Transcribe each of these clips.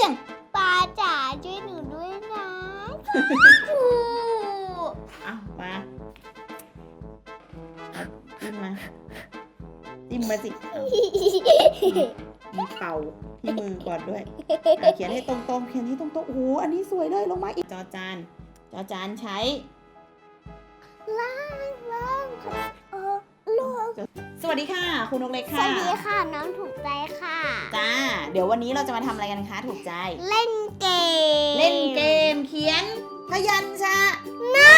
พียงป้าจ๋าช่วยหนูด้วยนะถูเอามาเอาจิ้มมาจิ้มมาสิเอามีเป่าที่มือก่อนด้วยอะเขียนให้ตรงๆ เขียนให้ตรงๆ โอ้โห อันนี้สวยเลยลงมาอีกจอจาน จอจานใช้ ดีค่ะ คุณนกเล็กสค่ะวัสดีค่ะน้องถูกใจค่ะ จ้า เดี๋ยววันนี้เราจะมาทำอะไรกันคะถูกใจ เล่นเกมเล่นเกมเขียนพยัญชนะ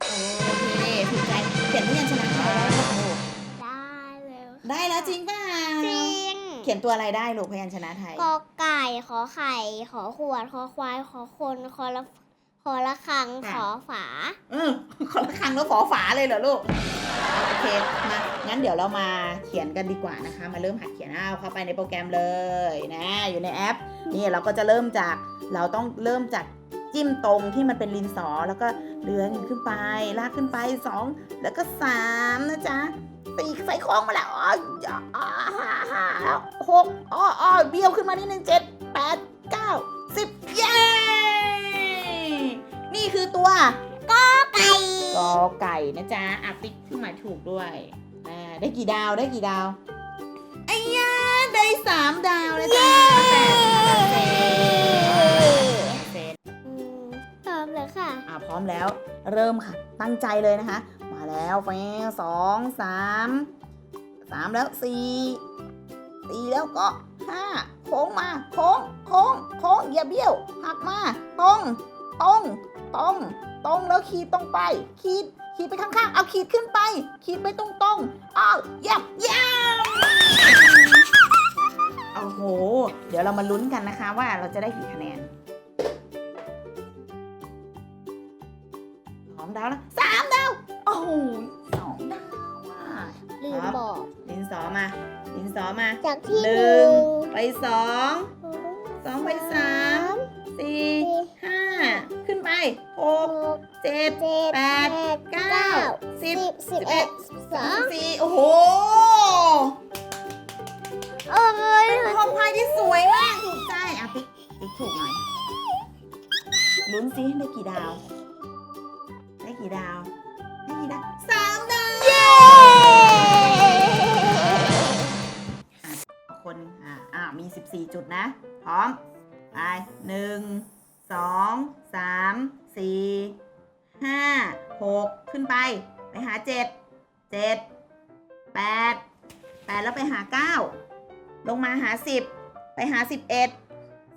โอเคถูกใจเขียนพยัญชนะไทยได้ไหมลูกได้เลยได้แล้วจริงเปล่าจริงเขียนตัวอะไรได้ลูกพยัญชนะไทย กอไก่ขอไข่ ขอขวด ขอควาย ขอคน ขอละ ขอละคังขอฝา เออคนละครั้งแล้วฝอฝาเลยเหรอลูก โอเค มา งั้นเดี๋ยวเรามาเขียนกันดีกว่านะคะ มาเริ่มหัดเขียนเอาเข้าไปในโปรแกรมเลยนะ อยู่ในแอป นี่เราก็จะเริ่มจาก เราต้องเริ่มจากจิ้มตรงที่มันเป็นลินสอ แล้วก็เลื้อนขึ้นไป ลากขึ้นไปสองแล้วก็สามนะจ๊ะสี่ใส่ของมาแล้วอ๋ออย่าอ่าห้าห้าแล้วหกอ๋ออ๋อเบี้ยวขึ้นมานิดนึงเจ็ดแปดเก้าสิบเย้นี่ คือตัวไก่กอไก่นะจ๊ะอะติ๊กขึ้นมาถูกด้วยอ่าได้กี่ดาวได้กี่ดาวไอ้ยาได้สามดาวนะจ๊ะแปดเปอร์เซ็นต์อืมพร้อมแล้วค่ะ อะพร้อมแล้วเริ่มค่ะ ตั้งใจเลยนะคะ มาแล้วแฟสองสามสามแล้วสี่สี่แล้วก็ห้าโค้งมา โค้งโค้งโค้งอย่าเบี้ยวหักมาตรงตรง ตรงตรงแล้วขีดตรงไป ขีดขีดไปข้างๆ เอาขีดขึ้นไป ขีดไปตรงๆอ้าวเยี่ยมเยี่ยมโอ้โห เดี๋ยวเรามาลุ้นกันนะคะว่าเราจะได้กี่คะแนนสองดาวแล้วสามดาวโอ้โหสองดาวอะลืมครับบอกดินสอมาดินสอมาจากที่หหนึ่นึ่งงไปสองสองไปสามสี่ห้าขึ้น ไปหกหกเจ็ดเจ็ดแปดเก้าสิบสิบสิบเอ็ดสิบสองสี่โอ้โหโอ้ยเป็นคอมพายที่สวยมากถูกใจอะติ๊กติ๊กถูกหน่อยลุ้นซิได้กี่ดาว ได้กี่ดาวได้กี่ดาวสามดาวเย้คนอ่าอ่ามี14จุดนะ พร้อม ไปหนึ่ง สองสามสี่ห้าหกขึ้นไป ไปหาเจ็ดเจ็ดแปดแปดแล้วไปหาเก้าลงมาหาสิบไปหาสิบเอ็ด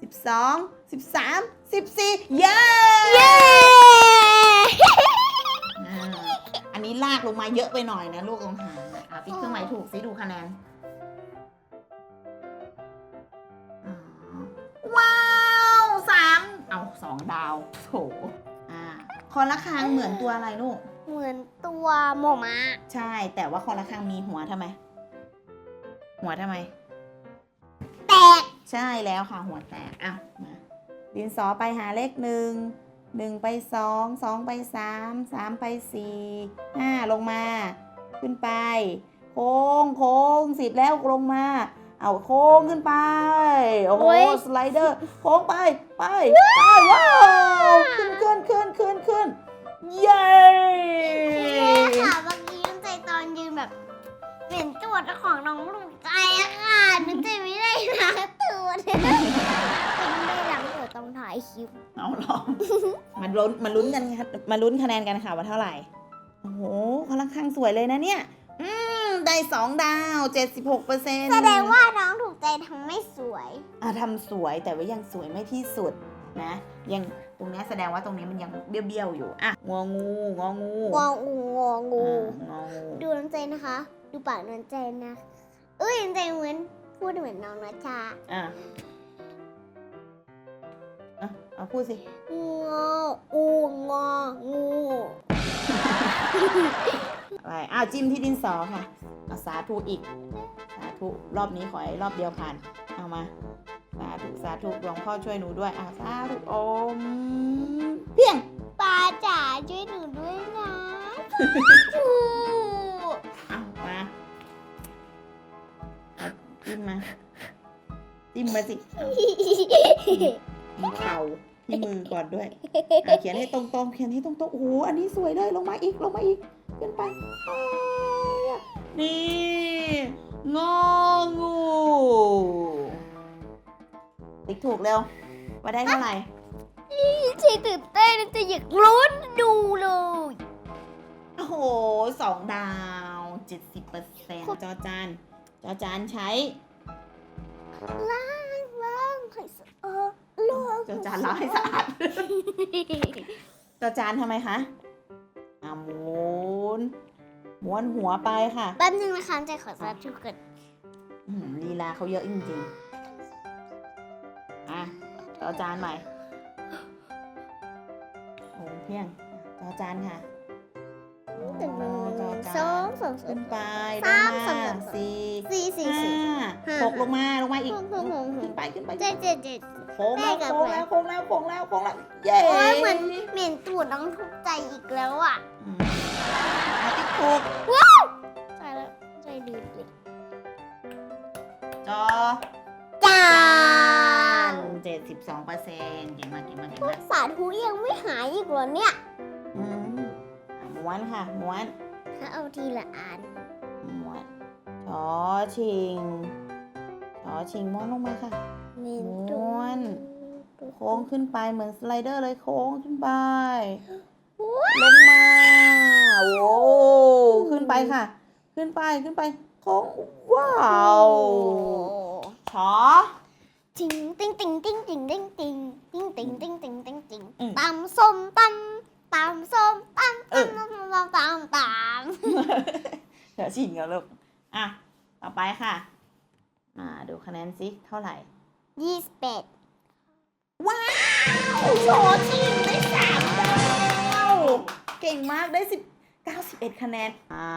สิบสองสิบสามสิบสี่เย้เย้อ่าอันนี้ลากลงมาเยอะไปหน่อยนะลูกลงหางอะอะติ๊กเครื่องหมายถูกซิดูคะแนน สองดาวโถอ่าคอละคางเหมือนตัวอะไรลูก เหมือนตัวหมอมาใช่ แต่ว่าคอละคางมีหัวทำไม หัวทำไม แตก ใช่แล้วค่ะหัวแตกอ้ามาดินสอไปหาเลขหนึ่งหนึ่งไปสองสองไปสามสามไปสี่ห้าลงมา ขึ้นไป โค้งโค้งสิบแล้วลงมา เอาโค้งขึ้นไป โอ้โห สไลเดอร์ โค้งไป ไป ไป ว้าว ขึ้นขึ้นขึ้นขึ้นขึ้นเย้แม่ค่ะเมื่อกี้น้องใจตอนยืนแบบเห็นตัวเจ้าของน้องถูกใจอะค่ะน้องใจไม่ได้ล้างตัวเลยไม่ได้ล้างตัวต้องถ่ายคลิปเอาลองมาลุ้นมาลุ้นกันค่ะมาลุ้นคะแนนกันค่ะว่าเท่าไหร่ โอ้โหคอละครังสวยเลยนะเนี่ยอืม ได้สองดาว 76เปอร์เซ็นต์แสดงว่าน้องถูกใจทำไม่สวย อะทำสวยแต่ว่ายังสวยไม่ที่สุดนะ ยังตรงเนี้ยแสดงว่าตรงนี้มันยังเบี้ยวๆอยู่ อะ งองูงองูงองูงองู อ่างองูดูน้องใจนะคะ ดูปากน้องใจนะเอ้ยน้องใจเหมือนพูดเหมือนน้องนะชาอะอะเอาพูดสิ งออูงองูอะ ไรอ้าวจิ้มที่ดินสอค่ะเอาสาธุอีก สาธุรอบนี้ขอให้รอบเดียวผ่าน เอามา สาธุสาธุหลวงพ่อช่วยหนูด้วยอะสาธุโอมเพียงป้าจ๋าช่วยหนูด้วยนะถูเอามาเอาจิ้มมาจิ้มมมาสิมีเข่าที่มือก่อนด้วยอะเขียนให้ตรงๆ เขียนให้ตรงๆ โอ้โห อันนี้สวยเลย ลงมาอีก ลงมาอีก ขึ้นไปอ้ายนี่งองูติ๊กถูกเร็วว่าได้เท่าไหร่ชีตื่นเต้นจะอยากลุ้นดูเลย โอ้โหสองดาวเจ็ดสิบเปอร์เซ็นต์จอจานจอจานใช้ล้างล้างให้สะอาดล้างจอจานล้างให้สะอาดจอจานทำไมคะอะหมุน ม้วนหัวไปค่ะแป๊บนึงนะคะใจขอซับทุกคนอืมลีลาเขาเยอะจริงๆ อะจอจานใหม่โอ้เพียงจอจานค่ะหนึ่งหนึ่งจอสจาอนงสองสาขึ้ม นไปลสางมมาสามสาม สี่สี่สี่สี่ ห้าห้า หกลงมาลงมาอีกหกหกหกหกขึ้นไปขึ้นไปเจ็ดเจ็ดเจ็ด โค้งแล้วแม่กับ โค้งแล้วโค้งแล้วโค้งแล้วโค้งแล้วเย้โอ้ยเหมือนเหม็นตูดน้องทุกใจอีกแล้วอะ อืม อะติ๊กถูกใจแล้วใจดีเลยจอจาจานนเจ็ดสิบสองเปอร์เซ็นต์เก่งมากเก่งมากเก่งมากสาธุยังไม่หายอีกเหรอเนี่ยอืมอะม้วนค่ะม้วนถ้าเอาทีละอันม้วนชอชิงชอชิงม้วนลงมาค่ะเหม็นม้วนโค้งขึ้นไปเหมือนสไลเดอร์เลยโค้งขึ้นไป ลงมาโว้ขึ้นไปค่ะ ขึ้นไปขึ้นไปโค้งว้าวชอจิงติงติงติงติงติงติงติงติงติงติงติงติงอืมตำส้มตำตำส้มตำเออตำตำตำตำเดี๋ยวชิงกันลูกอะต่อไปค่ะ มาดูคะแนนซิเท่าไหร่ยี่สิบเอ็ดว้าวโชว์ชิงได้สามดาว เก่งมากได้สิบเก้าสิบเอ็ดคะแนน อ่า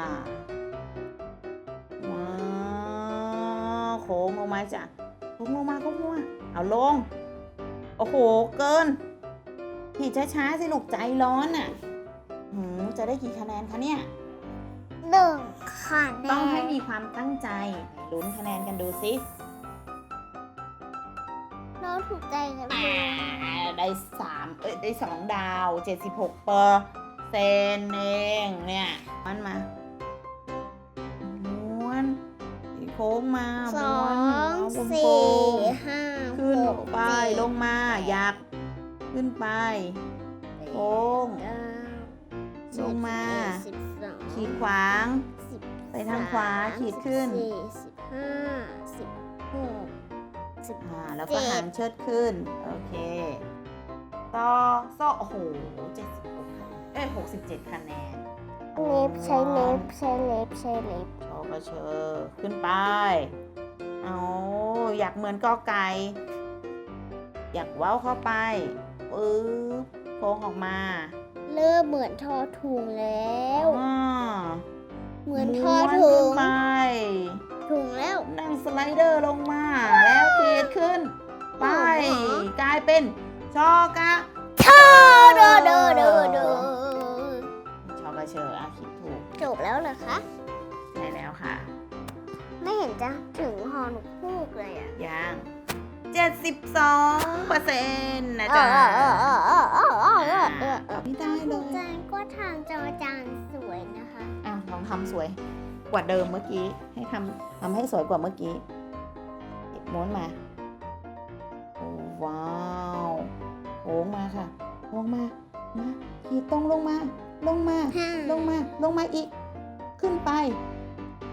ว้าวโค้งลงมาจ้ะโค้งลงมาโค้งลงมาเอาลง โอ้โห เกิน ขี่ช้าๆสิลูกใจร้อนอะหืมจะได้กี่คะแนนคะเนี่ย หนึ่งคะแนนต้องให้มีความตั้งใจลุ้นคะแนนกันดูสิเราถูกใจกันเลอ่ายได้สามเอ้ยได้สองดาวเจ็ดสิบหกเปอร์ เซนเองเนี่ยมันมาม้วนโค้งมาสม้อวนงหัววงสี่กลมห้าขึ้นหกไปเจ็ดลงมาอยากขึ้นไป โค้งเก้าลงมา สิบเอ็ดสิบสองขีดขวาง สิบไปทางขวาสมขีดขึ้น สิบสี่สิบห้าสิบหกสิบ อ่าแล้วเจ็ก็ด หางเชิดขึ้น โอเค ต่อโซ่โอ้โหเจ็ดสิบ หกคะแนนเอ้ยหกสิบเจ็ดคะแนน เล็บใช้เล็บใช้เล็บใช้เล็บโชว์ก็เชอขึ้นไป เอาอยากเหมือนกอไก่ อยากเว้าเข้าไปปึ๊บโค้งออกมา เริ่มเหมือนทอถุงแล้ว อ่าเหมือนทม้อวนถุขึ้นงไป ถุงแล้ว นั่งสไลเดอร์ลงมา แล้วขีดขึ้น ไป โอ้โห กลายเป็นชอกะ แล้วเหรอคะ ใช่แล้วค่ะ ไม่เห็นจะถึงฮอหนูพูกเลยอะยังเจ็ดสิบสองเปอร์เซ็นต์นะจ๊ะไม่ได้เลยจางก็ทางจอจานสวยนะคะ อะลองทำสวยกว่าเดิมเมื่อกี้ ให้ทำทำให้สวยกว่าเมื่อกี้หยิบม้วนมาว้าวโค้งมาค่ะโค้งมา มาขีดตรงลงมา ลงมา ลงมา ลงมาอีก ขึ้นไป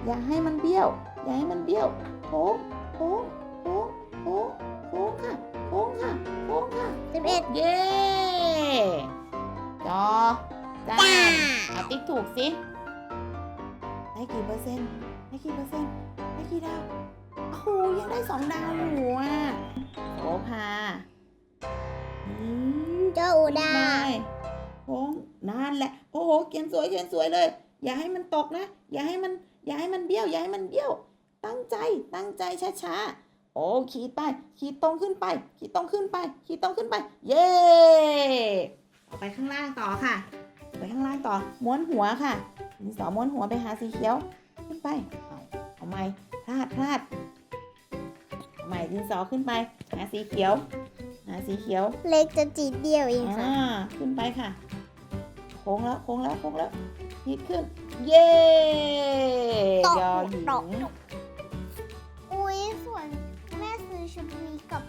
อย่าให้มันเบี้ยว อย่าให้มันเบี้ยวโค้งโค้งโค้งโค้งโค้งค่ะโค้งค่ะโค้งค่ะสิบเอ็ดเย้จอจ้าจ้าเอาติ๊กถูกสิได้กี่เปอร์เซ็นต์ได้กี่เปอร์เซ็นต์ได้กี่ดาวโอ้โหยังได้สองดาวอยู่อะโอภาอืมเจ้าอูดาได้โค้งนั่นแหละ โอ้โหเขียนสวยเขียนสวยเลย อย่าให้มันตกนะ อย่าให้มัน อย่าให้มันเบี้ยว อย่าให้มันเบี้ยว ตั้งใจ ตั้งใจช้าๆ โอ้ ขีดไป ขีดตรงขึ้นไป ขีดตรงขึ้นไป ขีดตรงขึ้นไป เย้ไปข้างล่างต่อค่ะ ไปข้างล่างต่อ ม้วนหัวค่ะดินสอม้วนหัวไปหาสีเขียว ขึ้นไป เอาเอาไม่พลาดพลาดโใหม่ดินสอขึ้นไป หาสีเขียว หาสีเขียว เล็กจะจีดเดียวเองค่ะ อ่า ขึ้นไปค่ะ โค้งแล้ว โค้งแล้ว โค้งแล้ว นี่ขึ้น เย้ตกยอหญิงตกอุ้ยส่วนแม่ซื้อชุดนี้กับ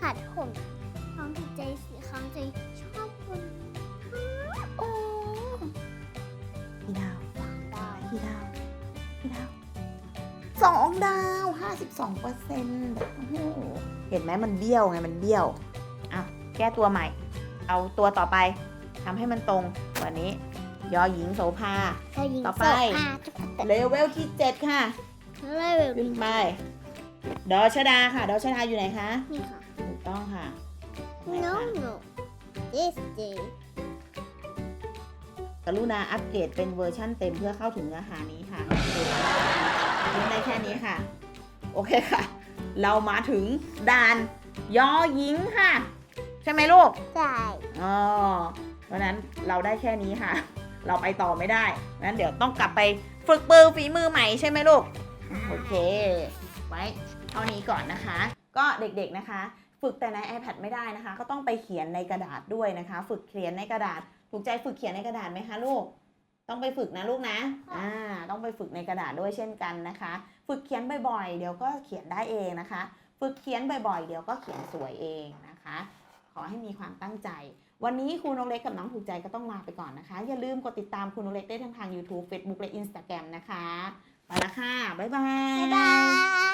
หัดผมท้องถูกใจสีขาวใจชอบคนโอ้พี่ดาวได้พี่ดาวพี่ดาวสองดาวห้าสิบสองเปอร์เซ็นต์เห็นไหมมันเบี้ยวไงมันเบี้ยวอะแก้ตัวใหม่ เอาตัวต่อไปทำให้มันตรงกว่านี้ ยอหญิงโสภา ก็ยิงต่อไป โซ่าจุกตัดเลเวลที่ 7 ค่ะ เลเวลขึ้นไป ดอชดาค่ะ ดอชดาอยู่ไหนคะ นี่ค่ะ ถูกต้องค่ะไหน no คะ no yes day กรุณาอัปเกรดเป็นเวอร์ชั่นเต็มเพื่อเข้าถึงเนื้อหานี้ค่ะเล่นได้แค่นี้ค่ะ โอเคค่ะ เรามาถึงด่านยอหญิงค่ะ ใช่ไหมลูก ใช่ อ๋อเพราะฉะนั้นเราได้แค่นี้ค่ะ เราไปต่อไม่ได้งั้นเดี๋ยวต้องกลับไปฝึกปือฝีมือใหม่ใช่ไหมลูก โอเค ไว้เท่านี้ก่อนนะคะ ก็เด็กๆนะคะ ฝึกแต่ใน iPad ไม่ได้นะคะ ก็ต้องไปเขียนในกระดาษด้วยนะคะ ฝึกเขียนในกระดาษ ถูกใจฝึกเขียนในกระดาษไหมคะลูก ต้องไปฝึกนะลูกนะ อ่า ต้องไปฝึกในกระดาษด้วยเช่นกันนะคะ ฝึกเขียนบ่อยๆ เดี๋ยวก็เขียนได้เองนะคะ ฝึกเขียนบ่อยๆ เดี๋ยวก็เขียนสวยเองนะคะ ขอให้มีความตั้งใจ วันนี้ครูนกเล็กกับน้องถูกใจก็ต้องลาไปก่อนนะคะ อย่าลืมกดติดตามครูนกเล็กได้ทั้งทาง YouTube Facebook และ Instagram นะคะ ไปละค่ะ บ๊ายบาย บ๊ายบาย